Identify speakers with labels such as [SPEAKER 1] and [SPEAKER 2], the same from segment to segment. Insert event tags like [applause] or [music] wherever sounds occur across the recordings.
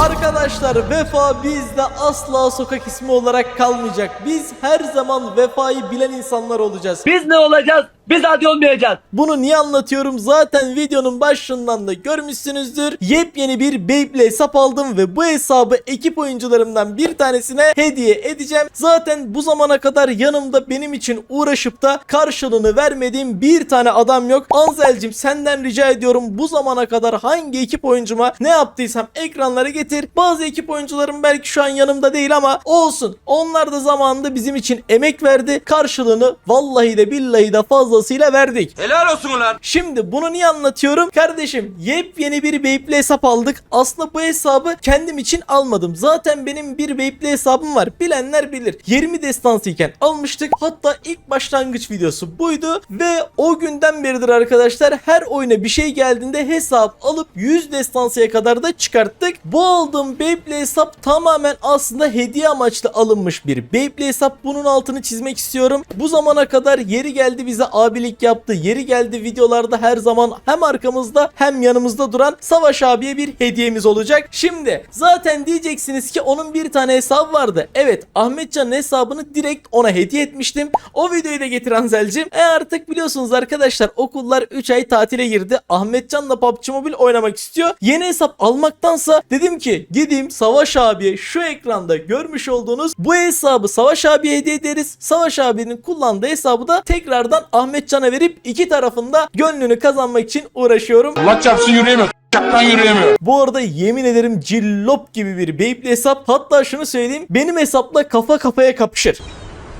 [SPEAKER 1] Arkadaşlar Vefa bizde asla sokak ismi olarak kalmayacak. Biz her zaman Vefa'yı bilen insanlar olacağız.
[SPEAKER 2] Biz ne olacağız? Biz hadi olmayacağız.
[SPEAKER 1] Bunu niye anlatıyorum? Zaten videonun başından da görmüşsünüzdür. Yepyeni bir Beyblade hesap aldım ve bu hesabı ekip oyuncularımdan bir tanesine hediye edeceğim. Zaten bu zamana kadar yanımda benim için uğraşıp da karşılığını vermediğim bir tane adam yok. Anzelcim senden rica ediyorum bu zamana kadar hangi ekip oyuncuma ne yaptıysam ekranlara getir. Bazı ekip oyuncularım belki şu an yanımda değil ama olsun. Onlar da zamanında bizim için emek verdi. Karşılığını vallahi de billahi de fazlasıyla verdik.
[SPEAKER 3] Helal olsun ulan.
[SPEAKER 1] Şimdi bunu niye anlatıyorum? Kardeşim yepyeni bir Beyblade hesap aldık. Aslında bu hesabı kendim için almadım. Zaten benim bir Beyblade hesabım var. Bilenler bilir. 20 destansıyken almıştık. Hatta ilk başlangıç videosu buydu. Ve o günden beridir arkadaşlar her oyuna bir şey geldiğinde hesap alıp 100 destansıya kadar da çıkarttık. Bu aldığım Beyblade hesap tamamen aslında hediye amaçlı alınmış bir Beyblade hesap. Bunun altını çizmek istiyorum. Bu zamana kadar yeri geldi bize abilik yaptı. Yeri geldi videolarda her zaman hem arkamızda hem yanımızda duran Savaş abiye bir hediyemiz olacak. Şimdi zaten diyeceksiniz ki onun bir tane hesabı vardı. Evet Ahmetcan'ın hesabını direkt ona hediye etmiştim. O videoyu da getir Anzel'cim. E artık biliyorsunuz arkadaşlar okullar 3 ay tatile girdi. Ahmetcan da PUBG Mobile oynamak istiyor. Yeni hesap almaktansa dedim ki gideyim Savaş abiye şu ekranda görmüş olduğunuz bu hesabı Savaş abiye hediye ederiz. Savaş abinin kullandığı hesabı da tekrardan Ahmetcan'a verip iki tarafında gönlünü kazanmak için uğraşıyorum.
[SPEAKER 3] Allah çarpsın yürüyemiyor. Çaptan yürüyemiyor.
[SPEAKER 1] Bu arada yemin ederim cillop gibi bir Beyblade hesap. Hatta şunu söyleyeyim benim hesapla kafa kafaya kapışır.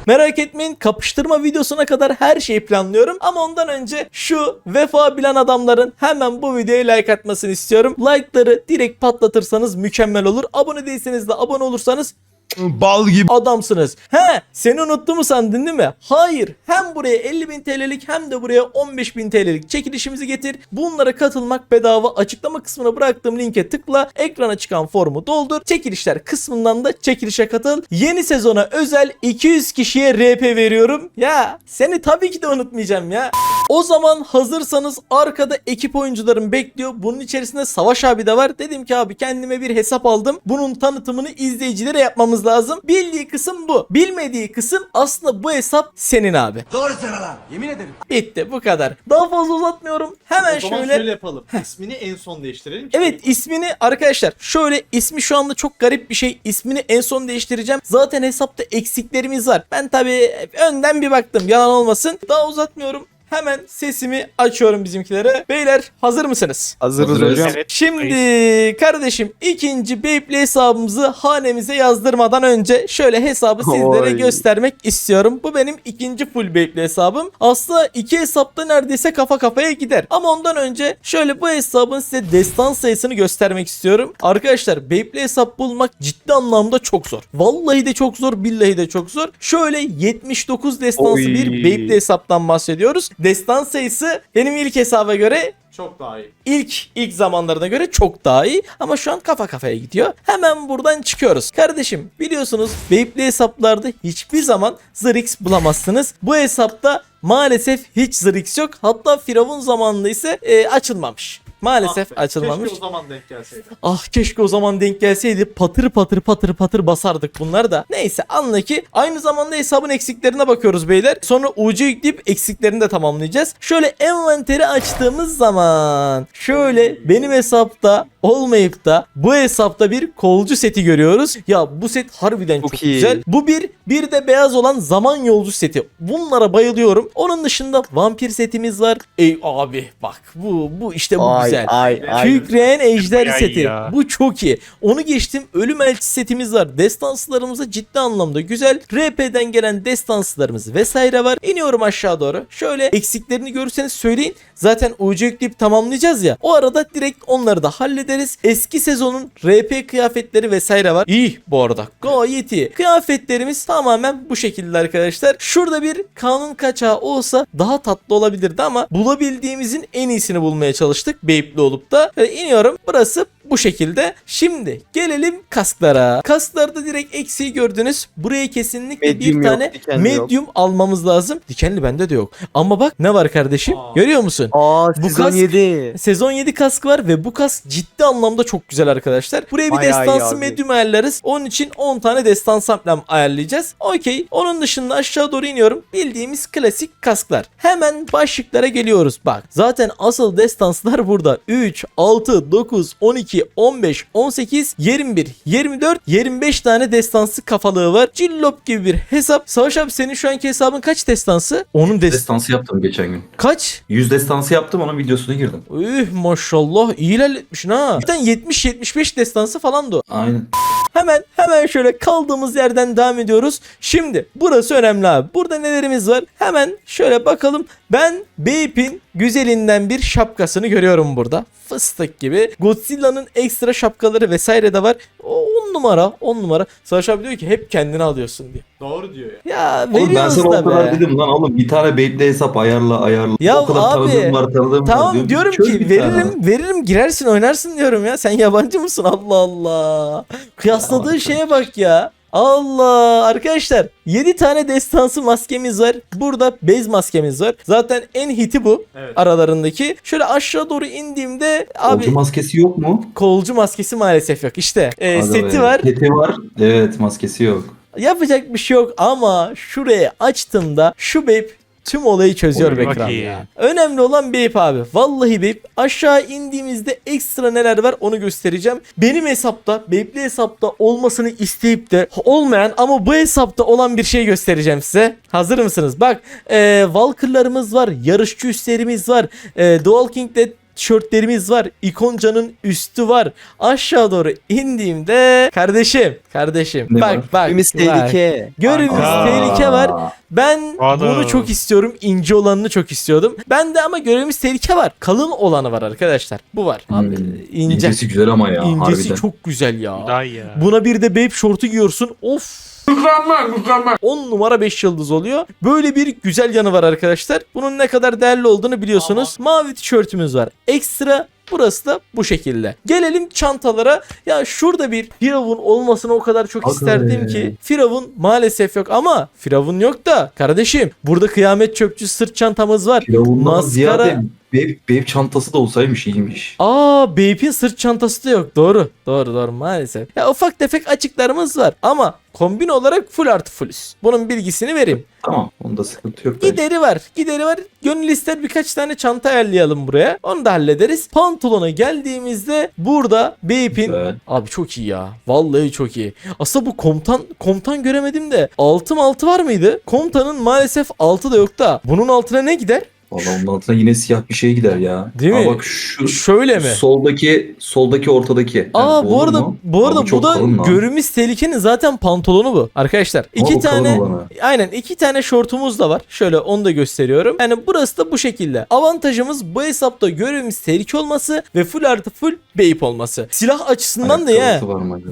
[SPEAKER 1] Merak etmeyin kapıştırma videosuna kadar her şeyi planlıyorum ama ondan önce şu vefa bilen adamların hemen bu videoya like atmasını istiyorum. Like'ları direkt patlatırsanız mükemmel olur. Abone değilseniz de abone olursanız
[SPEAKER 3] Bal gibi.
[SPEAKER 1] adamsınız. He seni unuttu mu sandın değil mi? Hayır. Hem buraya 50.000 TL'lik hem de buraya 15.000 TL'lik çekilişimizi getir. Bunlara katılmak bedava. Açıklama kısmına bıraktığım linke tıkla. Ekrana çıkan formu doldur. Çekilişler kısmından da çekilişe katıl. Yeni sezona özel 200 kişiye RP veriyorum. Ya seni tabii ki de unutmayacağım ya. O zaman hazırsanız arkada ekip oyuncularım bekliyor. Bunun içerisinde Savaş abi de var. Dedim ki abi kendime bir hesap aldım. Bunun tanıtımını izleyicilere yapmamız lazım. Bildiği kısım bu. Bilmediği kısım aslında bu hesap senin abi.
[SPEAKER 3] Doğru söyle lan. Yemin ederim.
[SPEAKER 1] Bitti bu kadar. Daha fazla uzatmıyorum. Hemen
[SPEAKER 4] O zaman
[SPEAKER 1] şöyle.
[SPEAKER 4] şöyle, yapalım. İsmini en son değiştirelim. ki-
[SPEAKER 1] Evet ismini arkadaşlar şöyle ismi şu anda çok garip bir şey. İsmini en son değiştireceğim. Zaten hesapta eksiklerimiz var. Ben tabii önden bir baktım yalan olmasın. Daha uzatmıyorum. Hemen sesimi açıyorum bizimkilere. Beyler hazır mısınız?
[SPEAKER 5] Hazırız hocam.
[SPEAKER 1] Şimdi kardeşim ikinci Beyblade hesabımızı hanemize yazdırmadan önce şöyle hesabı sizlere
[SPEAKER 5] Oy.
[SPEAKER 1] göstermek istiyorum. Bu benim ikinci full Beyblade hesabım. Aslında iki hesapta neredeyse kafa kafaya gider. Ama ondan önce şöyle bu hesabın size destan sayısını göstermek istiyorum. Arkadaşlar Beyblade hesap bulmak ciddi anlamda çok zor. Vallahi de çok zor, billahi de çok zor. Şöyle 79 destansı
[SPEAKER 5] Oy.
[SPEAKER 1] bir Beyblade hesaptan bahsediyoruz. Destan sayısı benim ilk hesaba göre
[SPEAKER 4] Çok daha iyi.
[SPEAKER 1] ilk ilk zamanlarına göre çok daha iyi ama şu an kafa kafaya gidiyor. Hemen buradan çıkıyoruz. Kardeşim biliyorsunuz Beyblade hesaplarda hiçbir zaman Zrix bulamazsınız. Bu hesapta maalesef hiç Zrix yok. Hatta Firavun zamanında ise e, açılmamış. Maalesef
[SPEAKER 4] Ah be,
[SPEAKER 1] açılmamış.
[SPEAKER 4] Keşke o zaman denk gelseydi.
[SPEAKER 1] Ah keşke o zaman denk gelseydi patır patır patır patır basardık bunlar da. Neyse anla ki aynı zamanda hesabın eksiklerine bakıyoruz beyler. Sonra UC yükleyip eksiklerini de tamamlayacağız. Şöyle envanteri açtığımız zaman şöyle benim hesapta olmayıp da bu hesapta bir kolcu seti görüyoruz. Ya bu set harbiden çok,
[SPEAKER 5] Çok iyi.
[SPEAKER 1] güzel. Bu bir bir de beyaz olan zaman yolcu seti. Bunlara bayılıyorum. Onun dışında vampir setimiz var. Ey abi bak bu bu işte bu
[SPEAKER 5] Ay
[SPEAKER 1] güzel.
[SPEAKER 5] ay ay.
[SPEAKER 1] Kükreyen ejder
[SPEAKER 6] Ay
[SPEAKER 1] seti.
[SPEAKER 6] ya.
[SPEAKER 1] Bu çok iyi. Onu geçtim. Ölüm elçi setimiz var. Destanslarımız ciddi anlamda güzel. RP'den gelen destanslarımız vesaire var. İniyorum aşağı doğru. Şöyle eksiklerini görürseniz söyleyin. Zaten UC yükleyip tamamlayacağız ya. O arada direkt onları da hallederiz. Eski sezonun RP kıyafetleri vesaire var. İyi bu arada. Gayet iyi. Kıyafetlerimiz tamamen bu şekilde arkadaşlar. Şurada bir kanun kaçağı olsa daha tatlı olabilirdi ama bulabildiğimizin en iyisini bulmaya çalıştık. Beypli olup da. Böyle iniyorum. Burası bu şekilde. Şimdi gelelim kasklara. Kasklarda direkt eksiği gördünüz. Buraya kesinlikle
[SPEAKER 5] Medium
[SPEAKER 1] bir
[SPEAKER 5] yok,
[SPEAKER 1] tane
[SPEAKER 5] dikenli yok.
[SPEAKER 1] medium almamız lazım. Dikenli bende de yok. Ama bak ne var kardeşim?
[SPEAKER 4] Aa.
[SPEAKER 1] Görüyor musun?
[SPEAKER 5] Aa
[SPEAKER 1] Bu
[SPEAKER 5] sezon
[SPEAKER 1] kask-
[SPEAKER 5] 7.
[SPEAKER 1] Sezon 7 kask var ve bu kask ciddi anlamda çok güzel arkadaşlar. Buraya bir destansı medium ayarlarız. Onun için 10 tane destansı amblem ayarlayacağız. Okey. Onun dışında aşağı doğru iniyorum. Bildiğimiz klasik kasklar. Hemen başlıklara geliyoruz. Bak zaten asıl destanslar burada. 3, 6, 9, 12, 15, 18, 21, 24, 25 tane destansı kafalığı var. Cillop gibi bir hesap. Savaş abi senin şu anki hesabın kaç destansı? Onun dest
[SPEAKER 6] Destansı yaptım geçen gün.
[SPEAKER 1] kaç?
[SPEAKER 6] 100 destansı yaptım onun videosuna girdim.
[SPEAKER 1] Üh maşallah iyi ilerletmişsin ha. Zaten 70-75 destansı falan da o.
[SPEAKER 6] Aynen.
[SPEAKER 1] Hemen hemen şöyle kaldığımız yerden devam ediyoruz. Şimdi burası önemli abi. Burada nelerimiz var? Hemen şöyle bakalım. Ben Beyp'in güzelinden bir şapkasını görüyorum burada. Fıstık gibi. Godzilla'nın ekstra şapkaları vesaire de var. O 10 numara 10 numara. Savaş abi diyor ki hep kendini alıyorsun diyor.
[SPEAKER 4] Doğru diyor ya.
[SPEAKER 1] Ya
[SPEAKER 6] Oğlum ben
[SPEAKER 1] veriyoruz
[SPEAKER 6] sana o
[SPEAKER 1] da
[SPEAKER 6] kadar
[SPEAKER 1] be.
[SPEAKER 6] dedim lan oğlum bir tane Beyblade hesap ayarla ayarla.
[SPEAKER 1] Ya
[SPEAKER 6] o kadar
[SPEAKER 1] abi,
[SPEAKER 6] tanıdığım var tanıdığım var
[SPEAKER 1] Tamam diyorum
[SPEAKER 6] Çöz
[SPEAKER 1] ki
[SPEAKER 6] bir tane.
[SPEAKER 1] veririm veririm girersin oynarsın diyorum ya. Sen yabancı mısın? Allah Allah. Kıyasladığı
[SPEAKER 6] Ya,
[SPEAKER 1] şeye bak ya. Allah arkadaşlar 7 tane destansı maskemiz var. Burada bez maskemiz var. Zaten en hiti bu
[SPEAKER 4] Evet.
[SPEAKER 1] aralarındaki. Şöyle aşağı doğru indiğimde abi
[SPEAKER 6] Kolcu maskesi yok mu?
[SPEAKER 1] kolcu maskesi maalesef yok. İşte e,
[SPEAKER 6] Aga
[SPEAKER 1] seti
[SPEAKER 6] be.
[SPEAKER 1] var.
[SPEAKER 6] Seti var. Evet maskesi yok.
[SPEAKER 1] Yapacak bir şey yok ama şuraya açtığımda şu babe tüm olayı çözüyor
[SPEAKER 6] Oy,
[SPEAKER 7] iyi.
[SPEAKER 1] ya. Önemli olan babe abi. Vallahi babe aşağı indiğimizde ekstra neler var onu göstereceğim. Benim hesapta babe'li hesapta olmasını isteyip de olmayan ama bu hesapta olan bir şey göstereceğim size. Hazır mısınız? Bak e, Valkyr'larımız var. Yarışçı üstlerimiz var. E, Dual King'de tişörtlerimiz var. İkoncanın üstü var. Aşağı doğru indiğimde kardeşim, kardeşim.
[SPEAKER 6] Ne
[SPEAKER 1] bak
[SPEAKER 6] var?
[SPEAKER 1] bak. Bak.
[SPEAKER 5] tehlike.
[SPEAKER 1] Görünüz tehlike var. Ben
[SPEAKER 7] Ana.
[SPEAKER 1] bunu çok istiyorum. İnce olanını çok istiyordum. Ben de ama görevimiz tehlike var. Kalın olanı var arkadaşlar. Bu var. Abi
[SPEAKER 6] Hmm.
[SPEAKER 1] ince.
[SPEAKER 6] İncesi güzel ama ya
[SPEAKER 1] İncesi
[SPEAKER 6] harbiden.
[SPEAKER 1] çok güzel ya.
[SPEAKER 7] Daha ya.
[SPEAKER 1] Buna bir de babe şortu giyiyorsun. Of. Mükemmel mükemmel. 10 numara 5 yıldız oluyor. Böyle bir güzel yanı var arkadaşlar. Bunun ne kadar değerli olduğunu biliyorsunuz. Mavi tişörtümüz var. Ekstra Burası da bu şekilde. Gelelim çantalara. Ya şurada bir Firavun olmasını o kadar çok isterdim ki. Firavun maalesef yok ama Firavun yok da kardeşim burada kıyamet çöpçü sırt çantamız var.
[SPEAKER 6] Firavundan
[SPEAKER 1] Maskara-
[SPEAKER 6] ziyade Babe, babe çantası da olsaymış iyiymiş.
[SPEAKER 1] Aa Bape'in sırt çantası da yok. Doğru. Doğru doğru maalesef. Ya ufak tefek açıklarımız var. Ama kombin olarak full artı fullüz. Bunun bilgisini vereyim.
[SPEAKER 6] Tamam onda sıkıntı yok. bence.
[SPEAKER 1] Gideri var. Gideri var. Gönül ister birkaç tane çanta ayarlayalım buraya. Onu da hallederiz. Pantolona geldiğimizde burada Bape'in. Abi çok iyi ya. Vallahi çok iyi. Aslında bu komutan komutan göremedim de altı mı altı var mıydı? Komutanın maalesef altı da yok da. Bunun altına ne gider?
[SPEAKER 6] Valla onun altına yine siyah bir şey gider ya.
[SPEAKER 1] Değil
[SPEAKER 6] Aa,
[SPEAKER 1] mi?
[SPEAKER 6] Bak şu
[SPEAKER 1] Şöyle mi?
[SPEAKER 6] soldaki soldaki ortadaki.
[SPEAKER 1] Aa
[SPEAKER 6] Yani
[SPEAKER 1] bu
[SPEAKER 6] olur
[SPEAKER 1] arada
[SPEAKER 6] mu?
[SPEAKER 1] bu arada
[SPEAKER 6] Abi
[SPEAKER 1] bu da görümüz tehlikenin zaten pantolonu bu. Arkadaşlar iki
[SPEAKER 6] bu kalın
[SPEAKER 1] tane aynen iki tane şortumuz da var. Şöyle onu da gösteriyorum. Yani burası da bu şekilde. Avantajımız bu hesapta görevimiz tehlike olması ve full artı full beyip olması. Silah açısından da ya.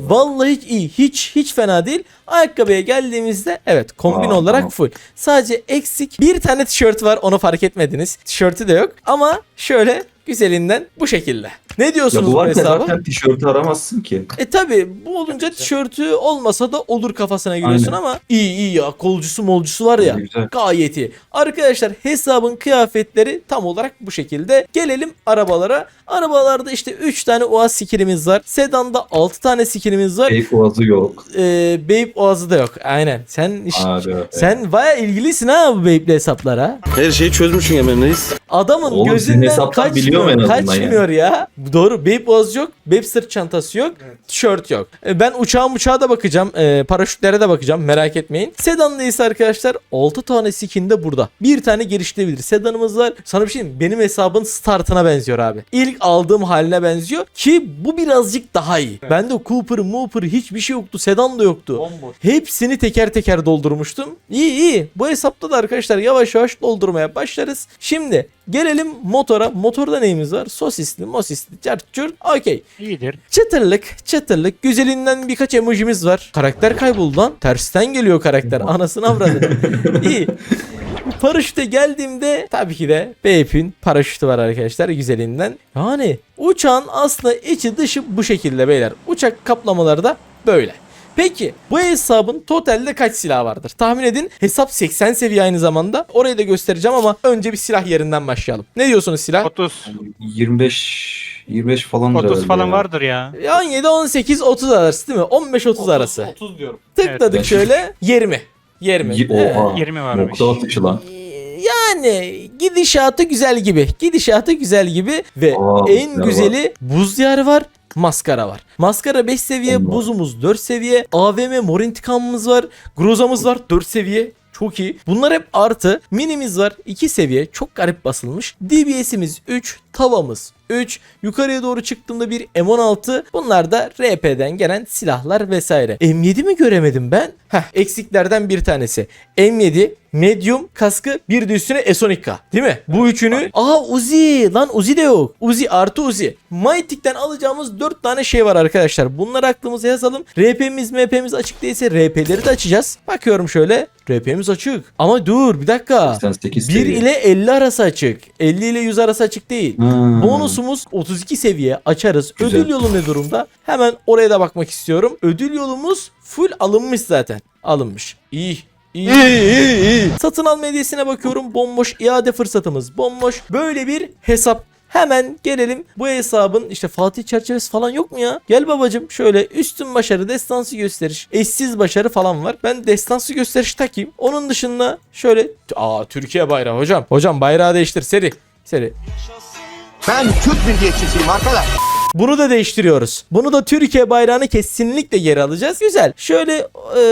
[SPEAKER 1] Vallahi iyi. Hiç hiç fena değil. Ayakkabıya geldiğimizde evet kombin
[SPEAKER 6] Aa,
[SPEAKER 1] olarak
[SPEAKER 6] tamam.
[SPEAKER 1] full. Sadece eksik bir tane tişört var onu fark etmediniz. Tişörtü de yok ama şöyle güzelinden bu şekilde. Ne
[SPEAKER 6] Ya
[SPEAKER 1] diyorsunuz
[SPEAKER 6] bu
[SPEAKER 1] bu,
[SPEAKER 6] varken
[SPEAKER 1] hesaba?
[SPEAKER 6] zaten tişörtü aramazsın ki.
[SPEAKER 1] E tabi bu olunca tişörtü olmasa da olur kafasına giriyorsun
[SPEAKER 6] Aynen.
[SPEAKER 1] ama iyi iyi ya kolcusu molcusu var ya.
[SPEAKER 6] Güzel.
[SPEAKER 1] Gayet iyi. Arkadaşlar hesabın kıyafetleri tam olarak bu şekilde. Gelelim arabalara. Arabalarda işte 3 tane UAZ skinimiz var. Sedan'da 6 tane skinimiz var.
[SPEAKER 6] Fake boğazı yok.
[SPEAKER 1] Ee, Babe UAZ'ı da yok. Aynen. Sen iş-
[SPEAKER 6] be.
[SPEAKER 1] sen baya ilgilisin ha bu Babe'li hesaplara.
[SPEAKER 3] Her şeyi çözmüşsün emrindeyiz.
[SPEAKER 1] Adamın
[SPEAKER 6] Oğlum,
[SPEAKER 1] gözünden
[SPEAKER 6] biliyorum
[SPEAKER 1] kaçmıyor.
[SPEAKER 6] en azından
[SPEAKER 1] Kaçmıyor ya. Doğru. UAZ yok. Babe sırt çantası yok. Tişört yok. E, Ben uçağa uçağa da bakacağım. E, paraşütlere de bakacağım. Merak etmeyin. Sedan'da ise arkadaşlar 6 tane skin de burada. Bir tane geliştirebilir. Sedanımız var. Sana bir şey diyeyim. Benim hesabın startına benziyor abi. İlk aldığım haline benziyor. Ki bu birazcık daha iyi. Bende Cooper, Mooper hiçbir şey yoktu. Sedan da yoktu.
[SPEAKER 4] Bomboş.
[SPEAKER 1] Hepsini teker teker doldurmuştum. İyi iyi. Bu hesapta da arkadaşlar yavaş yavaş doldurmaya başlarız. Şimdi gelelim motora. Motorda neyimiz var? Sosisli, mosisli, çarçur. Okey.
[SPEAKER 7] İyidir.
[SPEAKER 1] Çıtırlık, çıtırlık. Güzelinden birkaç emojimiz var. Karakter kayboldu lan. Tersten geliyor karakter. Anasını avradı. [laughs] İyi. Paraşüte geldiğimde tabii ki de Beyp'in paraşütü var arkadaşlar güzelinden. Yani uçağın aslında içi dışı bu şekilde beyler. Uçak kaplamaları da böyle. Peki bu hesabın totalde kaç silah vardır? Tahmin edin. Hesap 80 seviye aynı zamanda. Orayı da göstereceğim ama önce bir silah yerinden başlayalım. Ne diyorsunuz silah?
[SPEAKER 5] 30.
[SPEAKER 6] 25 25 falan
[SPEAKER 5] 30 falan vardır ya.
[SPEAKER 1] 17, 18, 30 arası değil mi? 15-30 arası.
[SPEAKER 4] 30 diyorum.
[SPEAKER 1] Tıkladık
[SPEAKER 6] Evet.
[SPEAKER 1] şöyle 20. 20.
[SPEAKER 6] Y- Oha.
[SPEAKER 5] 20 varmış.
[SPEAKER 6] Nokta atışı lan.
[SPEAKER 1] Yani gidişatı güzel gibi. Gidişatı güzel gibi ve
[SPEAKER 6] Aa,
[SPEAKER 1] en
[SPEAKER 6] buzlar
[SPEAKER 1] güzeli buz diyarı var. Maskara var. Maskara 5 seviye, buzumuz 4 seviye, AVM mor intikamımız var, Groza'mız var 4 seviye. Çok iyi. Bunlar hep artı. Minimiz var 2 seviye. Çok garip basılmış. DBS'imiz 3, tavamız 3. Yukarıya doğru çıktığımda bir M16. Bunlar da RP'den gelen silahlar vesaire. M7 mi göremedim ben? Heh eksiklerden bir tanesi. M7 medium kaskı bir de üstüne S12K değil mi? Bu üçünü Aa Uzi lan Uzi de yok. Uzi artı Uzi. Mytik'ten alacağımız 4 tane şey var arkadaşlar. Bunları aklımıza yazalım. RP'miz MP'miz açık değilse RP'leri de açacağız. Bakıyorum şöyle. RP'miz açık. Ama dur bir dakika.
[SPEAKER 6] 88
[SPEAKER 1] 1
[SPEAKER 6] seviye.
[SPEAKER 1] ile 50 arası açık. 50 ile 100 arası açık değil.
[SPEAKER 6] Ha.
[SPEAKER 1] Bonusumuz 32 seviye açarız.
[SPEAKER 6] Güzel.
[SPEAKER 1] Ödül yolu ne durumda? Hemen oraya da bakmak istiyorum. Ödül yolumuz full alınmış zaten. Alınmış. İyi. İyi, iyi, iyi. Satın alma hediyesine bakıyorum. Bomboş iade fırsatımız. Bomboş. Böyle bir hesap. Hemen gelelim bu hesabın işte Fatih çerçevesi falan yok mu ya? Gel babacım şöyle üstün başarı destansı gösteriş eşsiz başarı falan var. Ben destansı gösteriş takayım. Onun dışında şöyle aa Türkiye bayrağı hocam. Hocam bayrağı değiştir seri. Seri.
[SPEAKER 7] Ben Türk milliyetçisiyim arkadaş.
[SPEAKER 1] Bunu da değiştiriyoruz. Bunu da Türkiye bayrağını kesinlikle geri alacağız. Güzel. Şöyle e,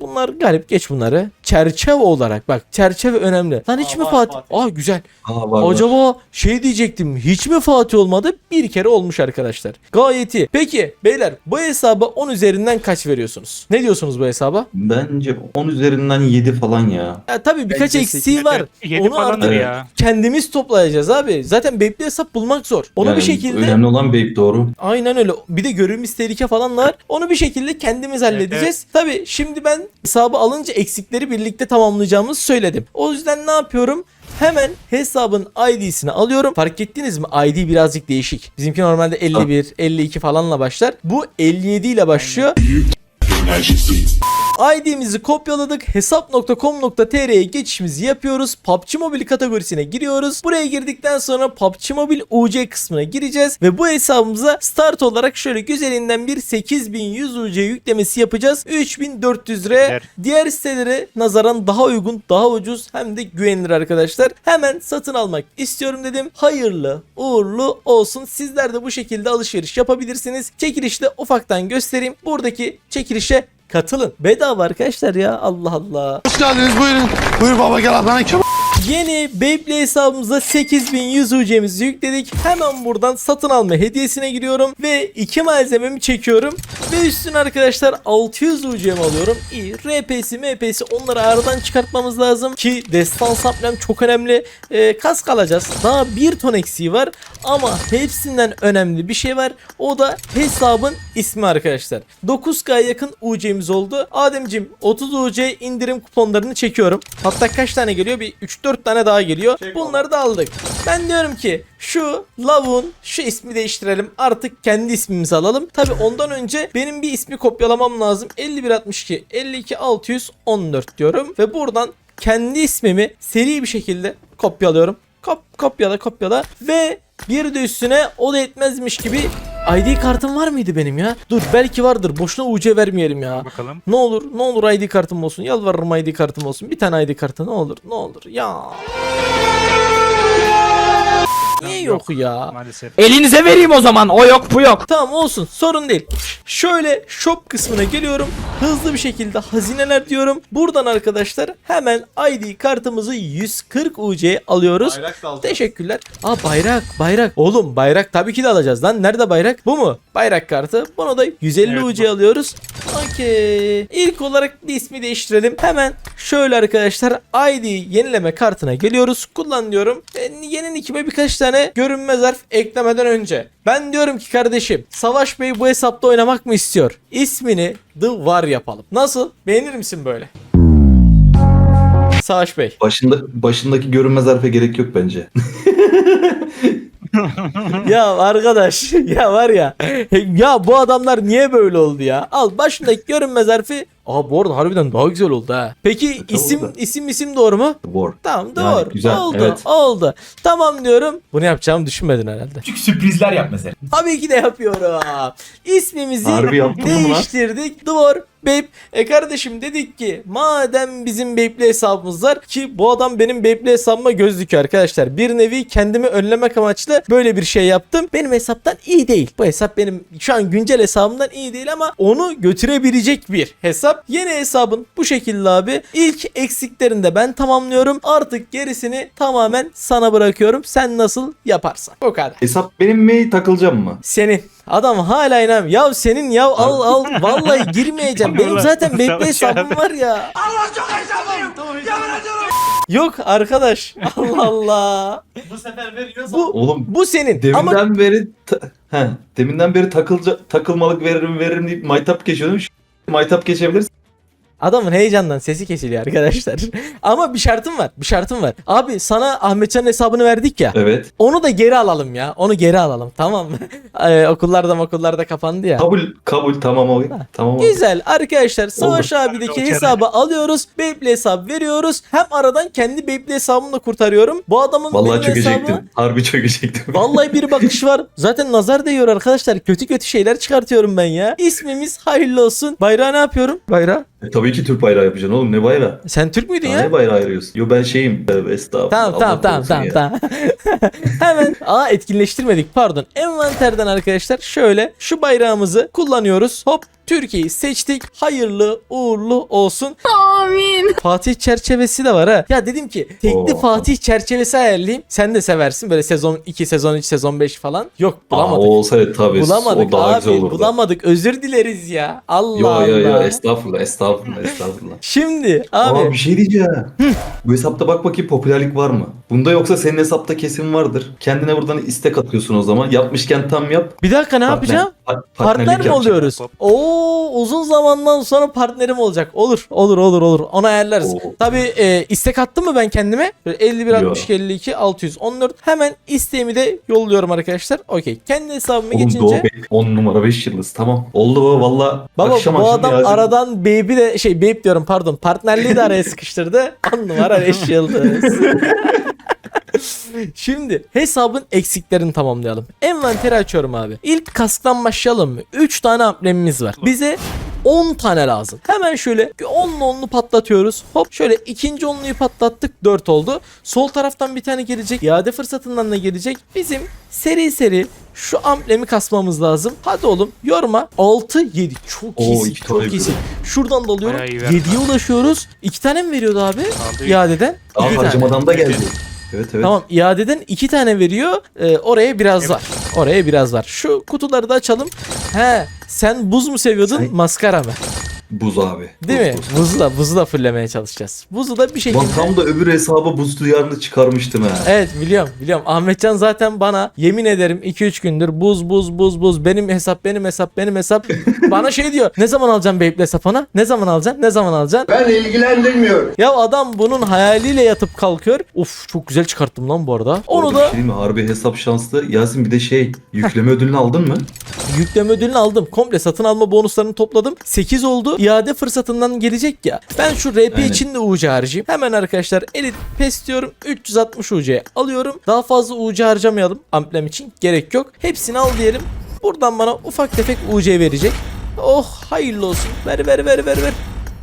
[SPEAKER 1] bunlar garip geç bunları. Çerçeve olarak bak çerçeve önemli. Lan hiç
[SPEAKER 4] Aa,
[SPEAKER 1] mi
[SPEAKER 4] var
[SPEAKER 1] Fatih?
[SPEAKER 4] Fatih.
[SPEAKER 1] Aa güzel.
[SPEAKER 6] Aa, var, var.
[SPEAKER 1] Acaba şey diyecektim. Hiç mi Fatih olmadı? Bir kere olmuş arkadaşlar. Gayet iyi. Peki beyler bu hesaba 10 üzerinden kaç veriyorsunuz? Ne diyorsunuz bu hesaba?
[SPEAKER 6] Bence 10 üzerinden 7 falan ya.
[SPEAKER 1] Ya tabii birkaç
[SPEAKER 3] Bence
[SPEAKER 1] eksiği var.
[SPEAKER 5] 7
[SPEAKER 1] Onu
[SPEAKER 5] falandır
[SPEAKER 1] artık
[SPEAKER 5] ya.
[SPEAKER 1] kendimiz toplayacağız abi. Zaten Beyblade hesap bulmak zor. Onu
[SPEAKER 6] Yani
[SPEAKER 1] bir şekilde
[SPEAKER 6] Önemli olan Doğru.
[SPEAKER 1] Aynen öyle. Bir de görünmüş tehlike falan var. Onu bir şekilde kendimiz halledeceğiz. Tabi şimdi ben hesabı alınca eksikleri birlikte tamamlayacağımızı söyledim. O yüzden ne yapıyorum? Hemen hesabın ID'sini alıyorum. Fark ettiniz mi? ID birazcık değişik. Bizimki normalde 51, 52 falanla başlar. Bu 57 ile başlıyor. ID'mizi kopyaladık. Hesap.com.tr'ye geçişimizi yapıyoruz. PUBG Mobile kategorisine giriyoruz. Buraya girdikten sonra PUBG Mobile UC kısmına gireceğiz. Ve bu hesabımıza start olarak şöyle güzelinden bir 8100 UC yüklemesi yapacağız. 3400 liraya.
[SPEAKER 5] Güzel.
[SPEAKER 1] Diğer sitelere nazaran daha uygun, daha ucuz hem de güvenilir arkadaşlar. Hemen satın almak istiyorum dedim. Hayırlı, uğurlu olsun. Sizler de bu şekilde alışveriş yapabilirsiniz. Çekilişte ufaktan göstereyim. Buradaki çekilişe katılın. Bedava arkadaşlar ya. Allah Allah.
[SPEAKER 7] Hoş geldiniz buyurun. Buyur baba gel ablana kim?
[SPEAKER 1] Yeni Beyblade hesabımıza 8100 UC'mizi yükledik. Hemen buradan satın alma hediyesine giriyorum ve iki malzememi çekiyorum. Ve üstüne arkadaşlar 600 UC'mi alıyorum. İyi. RP'si MP'si onları aradan çıkartmamız lazım ki destan saplem çok önemli. Ee, kask alacağız. Daha bir ton eksiği var ama hepsinden önemli bir şey var. O da hesabın ismi arkadaşlar. 9K yakın UC'miz oldu. Ademcim 30 UC indirim kuponlarını çekiyorum. Hatta kaç tane geliyor? Bir 3-4 tane daha geliyor. Bunları da aldık. Ben diyorum ki şu Lavun şu ismi değiştirelim. Artık kendi ismimizi alalım. Tabi ondan önce benim bir ismi kopyalamam lazım. 5162 52 614 diyorum ve buradan kendi ismimi seri bir şekilde kopyalıyorum. Kop, kopyala kopyala ve bir de üstüne o da etmezmiş gibi ID kartım var mıydı benim ya? Dur belki vardır. Boşuna UC vermeyelim ya.
[SPEAKER 5] Bakalım.
[SPEAKER 1] Ne olur ne olur ID kartım olsun. Yalvarırım ID kartım olsun. Bir tane ID kartı ne olur ne olur ya. Niye yok ya?
[SPEAKER 5] Maalesef.
[SPEAKER 2] Elinize vereyim o zaman. O yok bu yok.
[SPEAKER 1] Tamam olsun sorun değil. Şöyle shop kısmına geliyorum. Hızlı bir şekilde hazineler diyorum. Buradan arkadaşlar hemen ID kartımızı 140 UC alıyoruz.
[SPEAKER 4] Bayrak da alacağız.
[SPEAKER 1] Teşekkürler. Aa bayrak bayrak. Oğlum bayrak tabii ki de alacağız lan. Nerede bayrak? Bu mu? Bayrak kartı. Bunu da 150
[SPEAKER 5] Evet,
[SPEAKER 1] UC alıyoruz. Okey. İlk olarak bir ismi değiştirelim. Hemen şöyle arkadaşlar ID yenileme kartına geliyoruz. Kullan diyorum. Ben yeni birkaç tane görünmez harf eklemeden önce. Ben diyorum ki kardeşim Savaş Bey bu hesapta oynamak mı istiyor? İsmini The Var yapalım. Nasıl? Beğenir misin böyle? Savaş Bey.
[SPEAKER 6] Başında, başındaki görünmez harfe gerek yok bence. [laughs] [laughs]
[SPEAKER 1] ya arkadaş ya var ya ya bu adamlar niye böyle oldu ya? Al başındaki görünmez harfi. Aa bu arada harbiden daha güzel oldu ha. Peki isim
[SPEAKER 6] oldu.
[SPEAKER 1] isim isim doğru mu?
[SPEAKER 6] War.
[SPEAKER 1] Tamam
[SPEAKER 6] Yani
[SPEAKER 1] doğru.
[SPEAKER 6] güzel,
[SPEAKER 1] oldu.
[SPEAKER 6] evet.
[SPEAKER 1] Oldu. Tamam diyorum. Bunu yapacağımı düşünmedin herhalde.
[SPEAKER 2] Küçük sürprizler yap mesela.
[SPEAKER 1] Tabii ki de yapıyorum. İsmimizi
[SPEAKER 6] Harbi
[SPEAKER 1] değiştirdik. Dvar Babe. E kardeşim dedik ki madem bizim Babe'li hesabımız var ki bu adam benim Babe'li hesabıma göz dikiyor arkadaşlar. Bir nevi kendimi önlemek amaçlı böyle bir şey yaptım. Benim hesaptan iyi değil. Bu hesap benim şu an güncel hesabımdan iyi değil ama onu götürebilecek bir hesap. Yeni hesabın bu şekilde abi. İlk eksiklerini de ben tamamlıyorum. Artık gerisini tamamen sana bırakıyorum. Sen nasıl yaparsan. O kadar.
[SPEAKER 6] Hesap benim mi takılacağım mı?
[SPEAKER 1] Senin. Adam hala inan. Ya senin ya al al. Vallahi girmeyeceğim. [laughs] Benim zaten bekle hesabım var ya. Allah çok Yok arkadaş. Allah Allah.
[SPEAKER 4] Bu sefer veriyoruz.
[SPEAKER 1] Bu
[SPEAKER 6] Oğlum
[SPEAKER 1] bu senin.
[SPEAKER 6] deminden
[SPEAKER 1] Ama
[SPEAKER 6] beri ta- he, deminden beri takılca, takılmalık veririm veririm deyip maytap geçiyordum. Şu maytap geçebilirsin.
[SPEAKER 1] Adamın heyecandan sesi kesiliyor arkadaşlar. [laughs] Ama bir şartım var. Bir şartım var. Abi sana Ahmetcan'ın hesabını verdik ya.
[SPEAKER 6] Evet.
[SPEAKER 1] Onu da geri alalım ya. Onu geri alalım. Tamam mı? [laughs] Ee, okullarda okullarda kapandı ya.
[SPEAKER 6] Kabul kabul tamam o. Tamam o.
[SPEAKER 1] Güzel arkadaşlar Savaş abideki hesabı alıyoruz. Beyblade hesabı veriyoruz. Hem aradan kendi Beyblade hesabımı da kurtarıyorum. Bu adamın
[SPEAKER 6] Vallahi
[SPEAKER 1] benim
[SPEAKER 6] çökecektim.
[SPEAKER 1] hesabı...
[SPEAKER 6] Harbi çökecektim. [laughs]
[SPEAKER 1] Vallahi bir bakış var. Zaten nazar değiyor arkadaşlar. Kötü kötü şeyler çıkartıyorum ben ya. İsmimiz hayırlı olsun. Bayrağı ne yapıyorum? Bayrağı.
[SPEAKER 6] E, Tabii ki Türk bayrağı yapacaksın oğlum ne bayrağı?
[SPEAKER 1] Sen Türk müydün ya?
[SPEAKER 6] ne bayrağı ayırıyorsun? Yo ben şeyim. Tövbe estağfurullah.
[SPEAKER 1] Tamam tamam
[SPEAKER 6] Allah
[SPEAKER 1] tamam
[SPEAKER 6] korusun
[SPEAKER 1] tamam
[SPEAKER 6] ya.
[SPEAKER 1] tamam. [laughs] Hemen aa etkinleştirmedik pardon. Envanterden arkadaşlar şöyle şu bayrağımızı kullanıyoruz. Hop Türkiye'yi seçtik. Hayırlı uğurlu olsun.
[SPEAKER 5] Amin.
[SPEAKER 1] Fatih çerçevesi de var ha. Ya dedim ki tekli
[SPEAKER 6] Oo.
[SPEAKER 1] Fatih çerçevesi ayarlayayım. Sen de seversin böyle sezon 2, sezon 3, sezon 5 falan. Yok
[SPEAKER 6] Aa,
[SPEAKER 1] bulamadık.
[SPEAKER 6] o olsaydı tabii
[SPEAKER 1] bulamadık
[SPEAKER 6] o daha
[SPEAKER 1] abi
[SPEAKER 6] güzel olurdu.
[SPEAKER 1] bulamadık. Özür dileriz ya. Allah
[SPEAKER 6] Yo
[SPEAKER 1] Allah.
[SPEAKER 6] yo yo estağfurullah estağfurullah estağfurullah.
[SPEAKER 1] Şimdi abi
[SPEAKER 6] Aa bir şey diyeceğim. Bu hesapta bak bakayım popülerlik var mı? Bunda yoksa senin hesapta kesin vardır. Kendine buradan istek atıyorsun o zaman. Yapmışken tam yap.
[SPEAKER 1] bir dakika ne
[SPEAKER 6] Partner-
[SPEAKER 1] yapacağım?
[SPEAKER 6] pa-
[SPEAKER 1] Partner
[SPEAKER 6] partnerlik
[SPEAKER 1] mi
[SPEAKER 6] yapacağım.
[SPEAKER 1] oluyoruz? Oo uzun zamandan sonra partnerim olacak. Olur olur olur olur. Onu ayarlarız.
[SPEAKER 6] Oo.
[SPEAKER 1] Tabii e, istek attım mı ben kendime? Böyle 51
[SPEAKER 6] Yo.
[SPEAKER 1] 62 52 614. Hemen isteğimi de yolluyorum arkadaşlar. Okey. Kendi hesabıma
[SPEAKER 6] Oğlum
[SPEAKER 1] geçince
[SPEAKER 6] Doğu Bey 10 numara 5 yıldız tamam. Oldu bu valla.
[SPEAKER 1] Baba
[SPEAKER 6] akşam
[SPEAKER 1] bu
[SPEAKER 6] akşam
[SPEAKER 1] adam
[SPEAKER 6] yazdım.
[SPEAKER 1] aradan baby de şey babe diyorum pardon partnerliği de araya sıkıştırdı. [laughs] 10 numara 5 yıldız. [laughs] Şimdi hesabın eksiklerini tamamlayalım. Envanteri açıyorum abi. İlk kasktan başlayalım mı? 3 tane amblemimiz var. Bize 10 tane lazım. Hemen şöyle 10'lu 10'lu patlatıyoruz. Hop şöyle ikinci 10'luyu patlattık 4 oldu. Sol taraftan bir tane gelecek. İade fırsatından da gelecek. Bizim seri seri şu amblemi kasmamız lazım. Hadi oğlum yorma. 6 7 çok
[SPEAKER 6] Oo,
[SPEAKER 1] iyisin. Çok iyisin. Şuradan da alıyorum.
[SPEAKER 8] Bayağı iyi verdi.
[SPEAKER 1] 7'ye ulaşıyoruz. 2 tane mi veriyordu abi?
[SPEAKER 8] Aldı.
[SPEAKER 1] İadeden.
[SPEAKER 6] Aa,
[SPEAKER 1] İki tane.
[SPEAKER 6] harcamadan da geldi. Evet evet.
[SPEAKER 1] Tamam iadeden iki tane veriyor. Ee, oraya biraz var. Oraya biraz var. Şu kutuları da açalım. He sen buz mu seviyordun
[SPEAKER 6] Sen-
[SPEAKER 1] maskara mı?
[SPEAKER 6] Buz abi.
[SPEAKER 1] Değil
[SPEAKER 6] Buz,
[SPEAKER 1] mi?
[SPEAKER 6] buz.
[SPEAKER 1] Buzu da buzu da fullemeye çalışacağız. Buzu da bir şekilde.
[SPEAKER 6] Lan tam da öbür hesaba buz duyarını çıkarmıştım ha.
[SPEAKER 1] Evet biliyorum biliyorum. Ahmetcan zaten bana yemin ederim 2-3 gündür buz buz buz buz benim hesap benim hesap benim hesap. [laughs] bana şey diyor. Ne zaman alacağım Beyblade hesapına? Ne zaman alacaksın? Ne zaman alacaksın?
[SPEAKER 7] Ben ilgilendirmiyor.
[SPEAKER 1] Ya adam bunun hayaliyle yatıp kalkıyor. Uf çok güzel çıkarttım lan bu arada. Onu
[SPEAKER 6] Orada
[SPEAKER 1] da
[SPEAKER 6] şey mi? Harbi hesap şanslı. Yasin bir de şey yükleme ödülünü aldın mı?
[SPEAKER 1] Yükleme ödülünü aldım. Komple satın alma bonuslarını topladım. 8 oldu. İade fırsatından gelecek ya. Ben şu RP
[SPEAKER 6] Aynen.
[SPEAKER 1] için de UC harcayayım. Hemen arkadaşlar elit pes diyorum. 360 UC alıyorum. Daha fazla UC harcamayalım. Amblem için gerek yok. Hepsini al diyelim. Buradan bana ufak tefek UC verecek. Oh hayırlı olsun. Ver ver ver ver ver.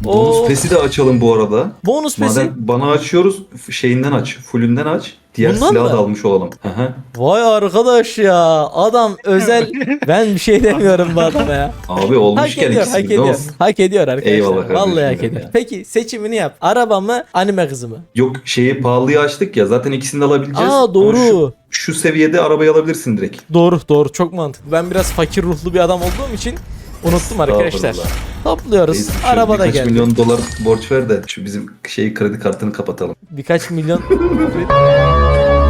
[SPEAKER 6] Bonus
[SPEAKER 1] Oo.
[SPEAKER 6] pesi de açalım bu arada.
[SPEAKER 1] Bonus pesi.
[SPEAKER 6] Madem bana açıyoruz şeyinden aç. Fullünden aç. Diğer
[SPEAKER 1] Bundan
[SPEAKER 6] silahı
[SPEAKER 1] mı?
[SPEAKER 6] da almış olalım. Hı hı.
[SPEAKER 1] Vay arkadaş ya. Adam [laughs] özel. ben bir şey demiyorum bu adama ya. [laughs]
[SPEAKER 6] Abi
[SPEAKER 1] Hak
[SPEAKER 6] olmuşken
[SPEAKER 1] ediyor, hak ediyor.
[SPEAKER 6] olsun.
[SPEAKER 1] Hak ediyor arkadaşlar.
[SPEAKER 6] Eyvallah kardeşim
[SPEAKER 1] Vallahi hak ediyor.
[SPEAKER 6] ya.
[SPEAKER 1] Peki seçimini yap. Araba mı, anime kızı mı?
[SPEAKER 6] Yok şeyi pahalıyı açtık ya zaten ikisini de alabileceğiz.
[SPEAKER 1] Aa
[SPEAKER 6] Ama
[SPEAKER 1] doğru.
[SPEAKER 6] Şu, şu seviyede arabayı alabilirsin direkt.
[SPEAKER 1] Doğru, doğru. Çok mantıklı. Ben biraz fakir ruhlu bir adam olduğum için unuttum arkadaşlar. Topluyoruz.
[SPEAKER 6] Neyse, şöyle
[SPEAKER 1] Araba da
[SPEAKER 6] birkaç
[SPEAKER 1] geldi.
[SPEAKER 6] milyon dolar borç ver de şu bizim şey kredi kartını kapatalım.
[SPEAKER 1] Birkaç milyon. [laughs]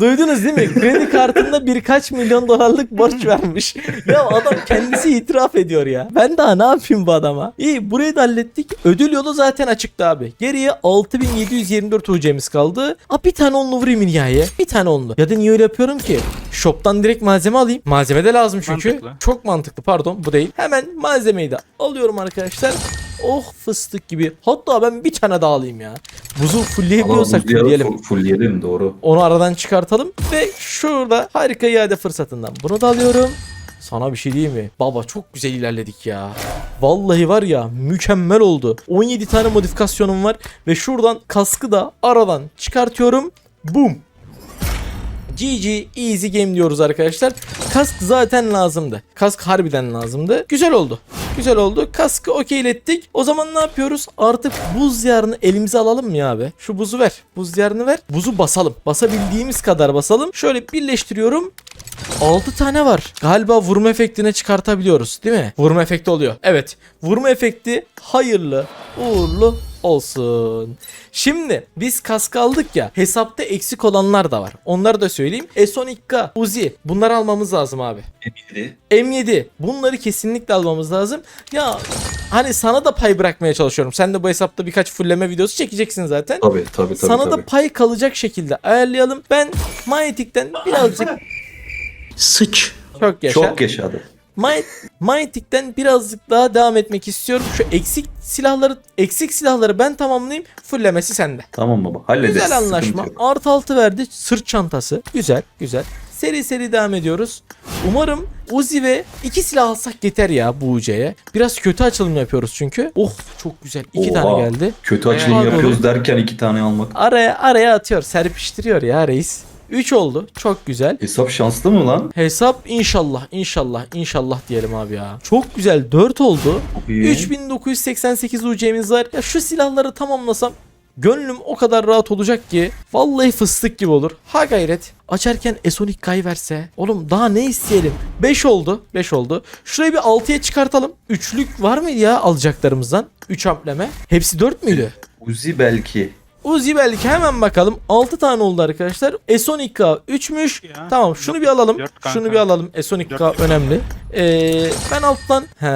[SPEAKER 1] Duydunuz değil mi? Kredi kartında birkaç milyon dolarlık borç vermiş. ya adam kendisi itiraf ediyor ya. Ben daha ne yapayım bu adama? İyi burayı da hallettik. Ödül yolu zaten açıktı abi. Geriye 6724 UC'miz kaldı. Aa, bir tane onlu vurayım nihayeye. Bir tane onlu. Ya da niye öyle yapıyorum ki? Shop'tan direkt malzeme alayım. Malzeme de lazım çünkü.
[SPEAKER 2] Mantıklı.
[SPEAKER 1] Çok mantıklı pardon bu değil. Hemen malzemeyi de alıyorum arkadaşlar. Oh fıstık gibi. Hatta ben bir tane daha alayım ya. Buzu fullleyebiliyorsak fullleyelim.
[SPEAKER 6] full- fullleyelim doğru.
[SPEAKER 1] Onu aradan çıkartalım ve şurada harika iade fırsatından bunu da alıyorum. Sana bir şey diyeyim mi? Baba çok güzel ilerledik ya. Vallahi var ya mükemmel oldu. 17 tane modifikasyonum var ve şuradan kaskı da aradan çıkartıyorum. Boom. GG easy game diyoruz arkadaşlar. Kask zaten lazımdı. Kask harbiden lazımdı. Güzel oldu. Güzel oldu. Kaskı okeylettik. O zaman ne yapıyoruz? Artık buz yarını elimize alalım mı ya abi? Şu buzu ver. Buz yarını ver. Buzu basalım. Basabildiğimiz kadar basalım. Şöyle birleştiriyorum. 6 tane var. Galiba vurma efektine çıkartabiliyoruz değil mi? Vurma efekti oluyor. Evet. Vurma efekti hayırlı uğurlu olsun. Şimdi biz kask aldık ya hesapta eksik olanlar da var. Onları da söyleyeyim. S12K, Uzi bunları almamız lazım abi.
[SPEAKER 6] Emili.
[SPEAKER 1] M7 bunları kesinlikle almamız lazım. Ya hani sana da pay bırakmaya çalışıyorum. Sen de bu hesapta birkaç fulleme videosu çekeceksin zaten.
[SPEAKER 6] Tabii tabii tabii.
[SPEAKER 1] Sana
[SPEAKER 6] tabii.
[SPEAKER 1] da pay kalacak şekilde ayarlayalım. Ben Mayetik'ten birazcık
[SPEAKER 7] Sıç.
[SPEAKER 1] çok yaşa.
[SPEAKER 6] Çok yaşadı.
[SPEAKER 1] Mayetik'ten birazcık daha devam etmek istiyorum. Şu eksik silahları eksik silahları ben tamamlayayım. Fullemesi sende.
[SPEAKER 6] Tamam baba hallederiz.
[SPEAKER 1] Güzel anlaşma. Artı altı verdi. Sırt çantası. Güzel güzel. Seri seri devam ediyoruz. Umarım Uzi ve iki silah alsak yeter ya bu UC'ye. Biraz kötü açılım yapıyoruz çünkü. Oh çok güzel. İki
[SPEAKER 6] Oha.
[SPEAKER 1] tane geldi.
[SPEAKER 6] Kötü açılım yapıyoruz derken iki tane almak.
[SPEAKER 1] Araya araya atıyor. Serpiştiriyor ya reis. 3 oldu. Çok güzel.
[SPEAKER 6] Hesap şanslı mı lan?
[SPEAKER 1] Hesap inşallah inşallah inşallah diyelim abi ya. Çok güzel 4 oldu.
[SPEAKER 6] İyi.
[SPEAKER 1] 3988 UC'miz var. Ya şu silahları tamamlasam gönlüm o kadar rahat olacak ki vallahi fıstık gibi olur. Ha gayret. Açarken S12K'yı verse. Oğlum daha ne isteyelim? 5 oldu. 5 oldu. Şurayı bir 6'ya çıkartalım. Üçlük var mıydı ya alacaklarımızdan? 3 ampleme. Hepsi 4 müydü?
[SPEAKER 6] Uzi belki.
[SPEAKER 1] Uzi belki hemen bakalım. 6 tane oldu arkadaşlar. S12K 3'müş.
[SPEAKER 2] Ya.
[SPEAKER 1] Tamam şunu bir alalım. Şunu bir alalım. S12K
[SPEAKER 2] Dört.
[SPEAKER 1] önemli. Ee, ben alttan he,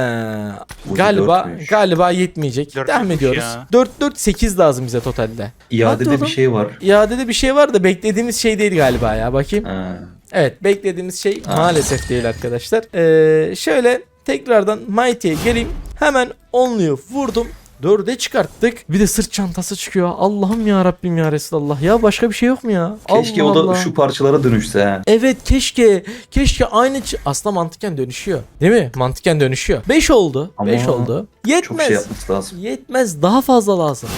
[SPEAKER 1] galiba
[SPEAKER 6] dörtmüş.
[SPEAKER 1] galiba yetmeyecek.
[SPEAKER 2] Dört
[SPEAKER 1] Devam ediyoruz.
[SPEAKER 2] ya.
[SPEAKER 1] 4 4 8 lazım bize totalde.
[SPEAKER 6] İadede bir şey var.
[SPEAKER 1] İadede bir şey var da beklediğimiz şey değil galiba ya. Bakayım.
[SPEAKER 6] Ha.
[SPEAKER 1] Evet beklediğimiz şey
[SPEAKER 6] Ha.
[SPEAKER 1] maalesef değil arkadaşlar. Ee, şöyle tekrardan Mighty'ye geleyim. Hemen onluyu vurdum. Dörde çıkarttık. Bir de sırt çantası çıkıyor. Allah'ım ya Rabbim ya Resulallah. Ya başka bir şey yok mu ya?
[SPEAKER 6] Keşke
[SPEAKER 1] Allah
[SPEAKER 6] o da
[SPEAKER 1] Allah.
[SPEAKER 6] şu parçalara dönüşse.
[SPEAKER 1] Evet keşke. Keşke aynı aslında mantıken dönüşüyor. Değil mi? Mantıken dönüşüyor. 5 oldu.
[SPEAKER 6] Ama
[SPEAKER 1] 5 oldu.
[SPEAKER 6] Çok
[SPEAKER 1] Yetmez.
[SPEAKER 6] şey yapması lazım.
[SPEAKER 1] Yetmez. Daha fazla lazım.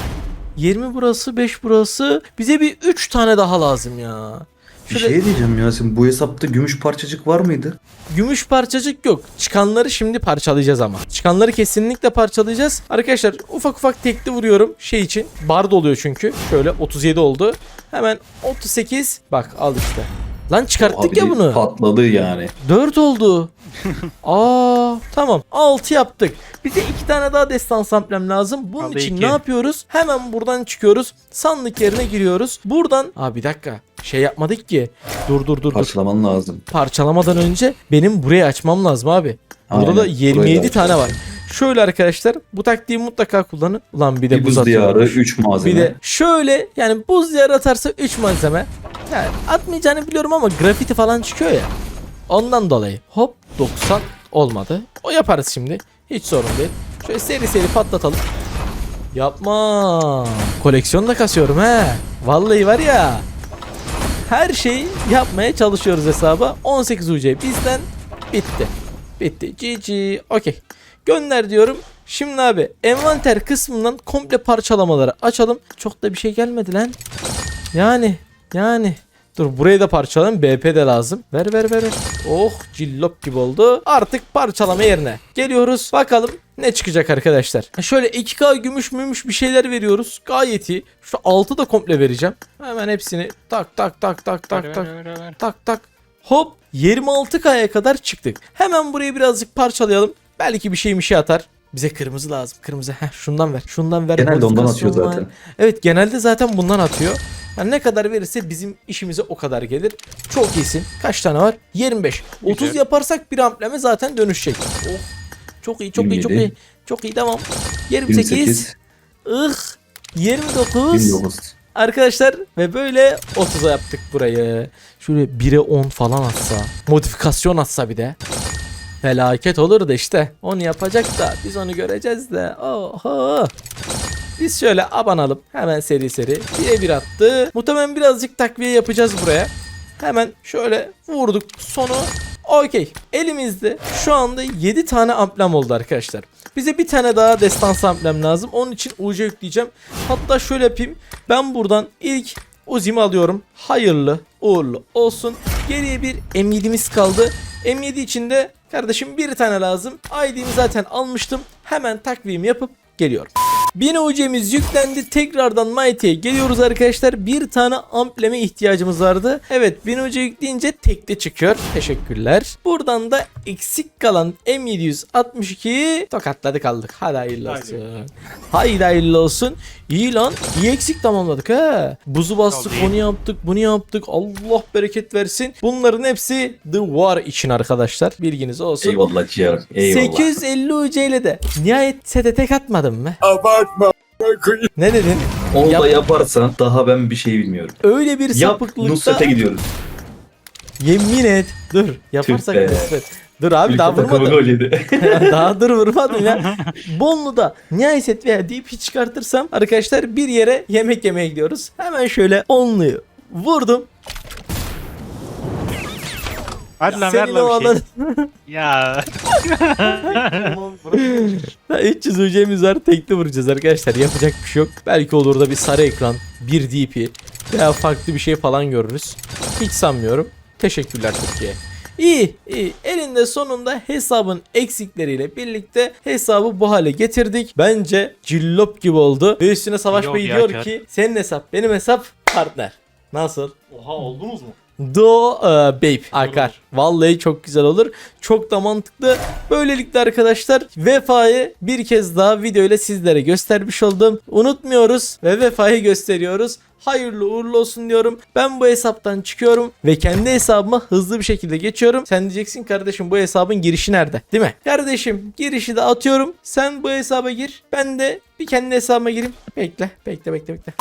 [SPEAKER 1] 20 burası, 5 burası. Bize bir 3 tane daha lazım ya.
[SPEAKER 6] Bir
[SPEAKER 1] Şöyle-
[SPEAKER 6] şey diyeceğim ya sen bu hesapta gümüş parçacık var mıydı?
[SPEAKER 1] Gümüş parçacık yok. Çıkanları şimdi parçalayacağız ama. Çıkanları kesinlikle parçalayacağız. Arkadaşlar ufak ufak tekli vuruyorum şey için. Bar oluyor çünkü. Şöyle 37 oldu. Hemen 38. Bak al işte. Lan çıkarttık
[SPEAKER 6] Abi
[SPEAKER 1] ya bunu.
[SPEAKER 6] Patladı yani.
[SPEAKER 1] 4 oldu. [laughs] Aa tamam 6 yaptık. Bize 2 tane daha destan amblem lazım. Bunun
[SPEAKER 2] Kaldı
[SPEAKER 1] için
[SPEAKER 2] iki.
[SPEAKER 1] ne yapıyoruz? Hemen buradan çıkıyoruz. Sandık yerine giriyoruz. Buradan Aa bir dakika. Şey yapmadık ki. Dur dur dur dur.
[SPEAKER 6] Parçalaman lazım.
[SPEAKER 1] Parçalamadan önce benim burayı açmam lazım abi. Burada
[SPEAKER 6] Aynen,
[SPEAKER 1] da
[SPEAKER 6] burayı
[SPEAKER 1] 27
[SPEAKER 6] da
[SPEAKER 1] tane var. Şöyle arkadaşlar bu taktiği mutlaka kullanın. Ulan bir de
[SPEAKER 6] Bir
[SPEAKER 1] buz
[SPEAKER 6] buz diyarı
[SPEAKER 1] atıyormuş.
[SPEAKER 6] 3 malzeme.
[SPEAKER 1] Bir de şöyle yani buz diyarı atarsa 3 malzeme. Yani atmayacağını biliyorum ama grafiti falan çıkıyor ya. Ondan dolayı hop 90 olmadı. O yaparız şimdi. Hiç sorun değil. Şöyle seri seri patlatalım. Yapma. Koleksiyon da kasıyorum he. Vallahi var ya. Her şeyi yapmaya çalışıyoruz hesaba. 18 UC bizden bitti. Bitti. GG. Okey. Gönder diyorum. Şimdi abi envanter kısmından komple parçalamaları açalım. Çok da bir şey gelmedi lan. Yani yani Dur burayı da parçalayalım. BP de lazım. Ver ver ver. Oh cillop gibi oldu. Artık parçalama yerine. Geliyoruz. Bakalım ne çıkacak arkadaşlar. Şöyle 2K gümüş mümüş bir şeyler veriyoruz. Gayet iyi. Şu 6 da komple vereceğim. Hemen hepsini tak tak tak tak tak
[SPEAKER 2] Ver,
[SPEAKER 1] tak
[SPEAKER 2] ver, ver, ver.
[SPEAKER 1] tak tak. Hop 26K'ya kadar çıktık. Hemen burayı birazcık parçalayalım. Belki bir şey bir şey atar. Bize kırmızı lazım. Kırmızı. Heh, şundan ver. Şundan ver.
[SPEAKER 6] Genelde ondan atıyor
[SPEAKER 1] var.
[SPEAKER 6] zaten.
[SPEAKER 1] Evet genelde zaten bundan atıyor. Yani ne kadar verirse bizim işimize o kadar gelir. Çok iyisin. Kaç tane var? 25. 30 yaparsak bir ambleme zaten dönüşecek. Oh. Çok iyi, çok iyi, çok
[SPEAKER 6] 27.
[SPEAKER 1] iyi. Çok iyi tamam. 28.
[SPEAKER 6] 28,
[SPEAKER 1] Ih. 29.
[SPEAKER 6] 29.
[SPEAKER 1] Arkadaşlar ve böyle 30'a yaptık burayı. Şöyle 1'e 10 falan atsa. Modifikasyon atsa bir de. Felaket olur da işte. Onu yapacak da biz onu göreceğiz de. Oho. Biz şöyle abanalım. Hemen seri seri. 1'e 1 attı. Muhtemelen birazcık takviye yapacağız buraya. Hemen şöyle vurduk. Sonu okey. Elimizde şu anda 7 tane amblem oldu arkadaşlar. Bize bir tane daha destansı amblem lazım. Onun için UC yükleyeceğim. Hatta şöyle yapayım. Ben buradan ilk Uzi'mi alıyorum. Hayırlı uğurlu olsun. Geriye bir M7'miz kaldı. M7 içinde kardeşim bir tane lazım. ID'mi zaten almıştım. Hemen takvim yapıp geliyorum. 1000 UC'miz yüklendi. Tekrardan Mighty'ye geliyoruz arkadaşlar. Bir tane ampleme ihtiyacımız vardı. Evet 1000 UC yükleyince tekte çıkıyor. Teşekkürler. Buradan da eksik kalan M762 tokatladık aldık. Hadi hayırlı
[SPEAKER 4] Haydi.
[SPEAKER 1] olsun. Haydi hayırlı olsun. İyi lan. İyi eksik tamamladık ha. Buzu bastık,
[SPEAKER 2] Tabii.
[SPEAKER 1] onu yaptık, bunu yaptık. Allah bereket versin. Bunların hepsi The War için arkadaşlar. Bilginiz olsun.
[SPEAKER 6] Eyvallah ciğerim. Eyvallah.
[SPEAKER 1] 850 UC ile de nihayet sete tek atmadın mı? Abartma. Ne dedin?
[SPEAKER 6] Onu
[SPEAKER 1] Yap-
[SPEAKER 6] da yaparsan daha ben bir şey bilmiyorum.
[SPEAKER 1] Öyle bir
[SPEAKER 6] Yap
[SPEAKER 1] sapıklıkta
[SPEAKER 6] Nusret'e gidiyoruz.
[SPEAKER 1] yemin et. Dur yaparsak
[SPEAKER 6] Tüh be.
[SPEAKER 1] Dur abi daha
[SPEAKER 6] Ülke gol yedi.
[SPEAKER 1] daha dur vurmadım ya. [laughs] Bonlu'da nihayet veya DP çıkartırsam arkadaşlar bir yere yemek yemeye gidiyoruz. Hemen şöyle onluyu vurdum.
[SPEAKER 2] Hadi lan ver
[SPEAKER 1] Senin o
[SPEAKER 2] lan bir şey. [laughs] Ya.
[SPEAKER 4] Bırak-
[SPEAKER 1] 300 UC'miz var. Tekli vuracağız arkadaşlar. Yapacak bir şey yok. Belki olur da bir sarı ekran, bir DP veya farklı bir şey falan görürüz. Hiç sanmıyorum. Teşekkürler Türkiye. İyi, iyi. Elinde sonunda hesabın eksikleriyle birlikte hesabı bu hale getirdik. Bence cillop gibi oldu. Ve üstüne Savaş
[SPEAKER 2] Yok
[SPEAKER 1] Bey
[SPEAKER 2] ya,
[SPEAKER 1] diyor
[SPEAKER 2] kar.
[SPEAKER 1] ki senin hesap, benim hesap partner. Nasıl?
[SPEAKER 4] Oha oldunuz mu?
[SPEAKER 1] Do e, Babe akar. Vallahi çok güzel olur. Çok da mantıklı. Böylelikle arkadaşlar Vefa'yı bir kez daha video ile sizlere göstermiş oldum. Unutmuyoruz ve Vefa'yı gösteriyoruz. Hayırlı uğurlu olsun diyorum. Ben bu hesaptan çıkıyorum ve kendi hesabıma hızlı bir şekilde geçiyorum. Sen diyeceksin kardeşim bu hesabın girişi nerede? Değil mi? Kardeşim girişi de atıyorum. Sen bu hesaba gir. Ben de bir kendi hesabıma gireyim. Bekle, bekle, bekle, bekle.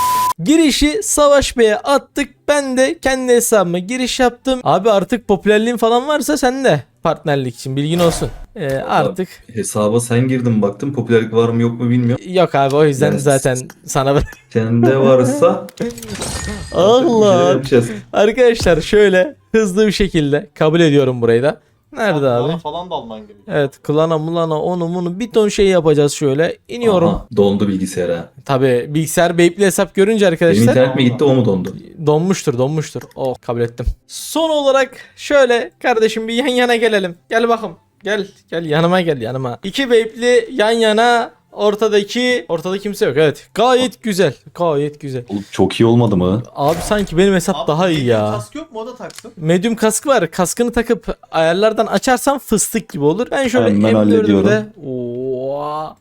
[SPEAKER 1] Girişi Savaş Bey'e attık. Ben de kendi hesabıma giriş yaptım. Abi artık popülerliğin falan varsa sen de partnerlik için bilgin olsun. Ee, artık
[SPEAKER 6] Hesaba sen girdin baktın popülerlik var mı yok mu bilmiyorum.
[SPEAKER 1] yok abi o yüzden
[SPEAKER 6] Yani-
[SPEAKER 1] zaten sana
[SPEAKER 6] Sende [laughs] varsa [laughs] bir şeyler
[SPEAKER 1] Allah.
[SPEAKER 6] yapacağız.
[SPEAKER 1] Arkadaşlar şöyle hızlı bir şekilde kabul ediyorum burayı da. Nerede abi?
[SPEAKER 4] falan da alman gerekiyor.
[SPEAKER 1] Evet klana mulana onu bunu bir ton şey yapacağız şöyle. İniyorum.
[SPEAKER 6] Aha, dondu bilgisayar ha.
[SPEAKER 1] Tabi bilgisayar Beypli hesap görünce
[SPEAKER 6] Benim
[SPEAKER 1] arkadaşlar.
[SPEAKER 6] internet mi gitti o mu dondu?
[SPEAKER 1] Donmuştur donmuştur. Oh kabul ettim. Son olarak şöyle kardeşim bir yan yana gelelim. Gel bakalım. Gel gel yanıma gel yanıma. İki Beypli yan yana ortadaki ortada kimse yok evet. Gayet güzel. Gayet güzel.
[SPEAKER 6] Oğlum çok iyi olmadı mı?
[SPEAKER 1] Abi sanki benim hesap
[SPEAKER 4] Abi,
[SPEAKER 1] daha iyi ya.
[SPEAKER 4] Kask yok mu o da taksın.
[SPEAKER 1] Medium kask var. Kaskını takıp ayarlardan açarsan fıstık gibi olur. Ben şöyle
[SPEAKER 6] Hemen
[SPEAKER 1] M4'ümü de
[SPEAKER 6] hallediyorum.
[SPEAKER 1] Oo.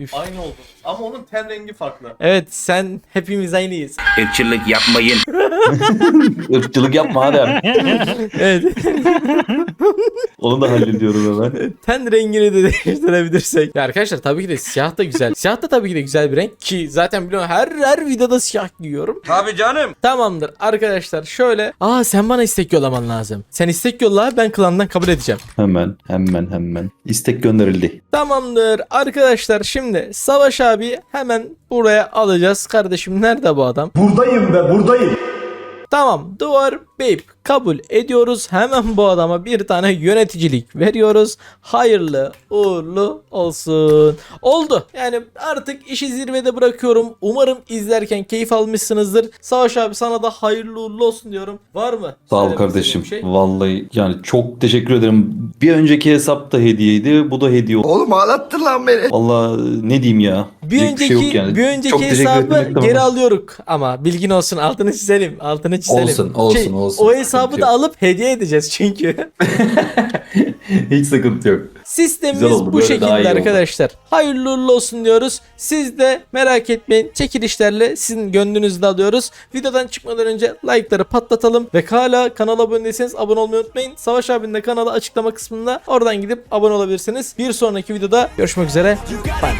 [SPEAKER 1] Üf.
[SPEAKER 4] Aynı oldu. Ama onun ten rengi farklı.
[SPEAKER 1] Evet sen hepimiz aynıyız.
[SPEAKER 3] Irkçılık yapmayın. [laughs]
[SPEAKER 6] Irkçılık yapma Adem.
[SPEAKER 1] Evet. [laughs]
[SPEAKER 6] Onu da hallediyorum hemen.
[SPEAKER 1] Ten rengini de değiştirebilirsek. Ya arkadaşlar tabii ki de siyah da güzel. Siyah da tabii ki de güzel bir renk ki zaten biliyorum her her videoda siyah giyiyorum.
[SPEAKER 3] Tabii canım.
[SPEAKER 1] Tamamdır arkadaşlar şöyle. Aa sen bana istek yollaman lazım. Sen istek yolla ben klandan kabul edeceğim.
[SPEAKER 6] Hemen hemen hemen. İstek gönderildi.
[SPEAKER 1] Tamamdır arkadaşlar şimdi Savaş abi hemen buraya alacağız. Kardeşim nerede bu adam?
[SPEAKER 5] Buradayım be buradayım.
[SPEAKER 1] Tamam Duvar Babe kabul ediyoruz. Hemen bu adama bir tane yöneticilik veriyoruz. Hayırlı uğurlu olsun. Oldu. Yani artık işi zirvede bırakıyorum. Umarım izlerken keyif almışsınızdır. Savaş abi sana da hayırlı uğurlu olsun diyorum. Var mı?
[SPEAKER 6] Sağ ol kardeşim.
[SPEAKER 1] şey?
[SPEAKER 6] Vallahi yani çok teşekkür ederim. Bir önceki hesap da hediyeydi. Bu da hediye.
[SPEAKER 5] Oğlum ağlattın lan beni.
[SPEAKER 6] Vallahi ne diyeyim ya.
[SPEAKER 1] Bir
[SPEAKER 6] Diyecek bir şey
[SPEAKER 1] önceki
[SPEAKER 6] yok yani.
[SPEAKER 1] bir
[SPEAKER 6] Çok
[SPEAKER 1] önceki
[SPEAKER 6] teşekkür
[SPEAKER 1] hesabı
[SPEAKER 6] etmek
[SPEAKER 1] geri alıyoruz ama bilgin olsun altını çizelim altını çizelim.
[SPEAKER 6] Olsun, olsun,
[SPEAKER 1] Şey,
[SPEAKER 6] olsun.
[SPEAKER 1] O
[SPEAKER 6] Sıkıntı
[SPEAKER 1] hesabı da
[SPEAKER 6] yok.
[SPEAKER 1] alıp hediye edeceğiz çünkü. [laughs]
[SPEAKER 6] Hiç sıkıntı yok.
[SPEAKER 1] Sistemimiz
[SPEAKER 6] oldu,
[SPEAKER 1] bu şekilde arkadaşlar. Hayırlı uğurlu olsun diyoruz. Siz de merak etmeyin. Çekilişlerle sizin gönlünüzde alıyoruz. Videodan çıkmadan önce like'ları patlatalım. Ve hala kanala abone değilseniz abone olmayı unutmayın. Savaş abinin de kanalı açıklama kısmında. Oradan gidip abone olabilirsiniz. Bir sonraki videoda görüşmek üzere. Bye.